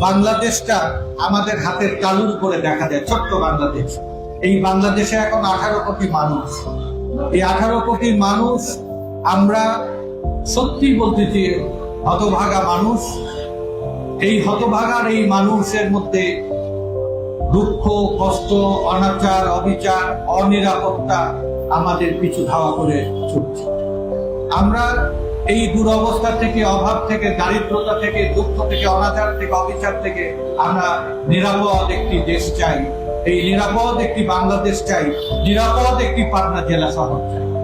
বাংলাদেশটা আমাদের হাতের তালুর করে দেখা যায়, ছোট্ট বাংলাদেশ। এই বাংলাদেশে এখন আঠারো কোটি মানুষ। এই আঠারো কোটি মানুষ, আমরা সত্যি বলতেছি হতভাগা মানুষ। এই হতভাগার এই মানুষের মধ্যে দুঃখ, কষ্ট, অনাচার, অবিচার, অনিরাপত্তা আমাদের পিছু ধাওয়া করে ছুটছে আমরা এই দুরবস্থা থেকে, অভাব থেকে, দারিদ্রতা থেকে, দুঃখ থেকে, অনাচার থেকে, অবিচার থেকে আমরা নিরাপদ একটি দেশ চাই। এই নিরাপদ একটি বাংলাদেশ চাই। নিরাপদ একটি পাটনা জেলা শহর চাই।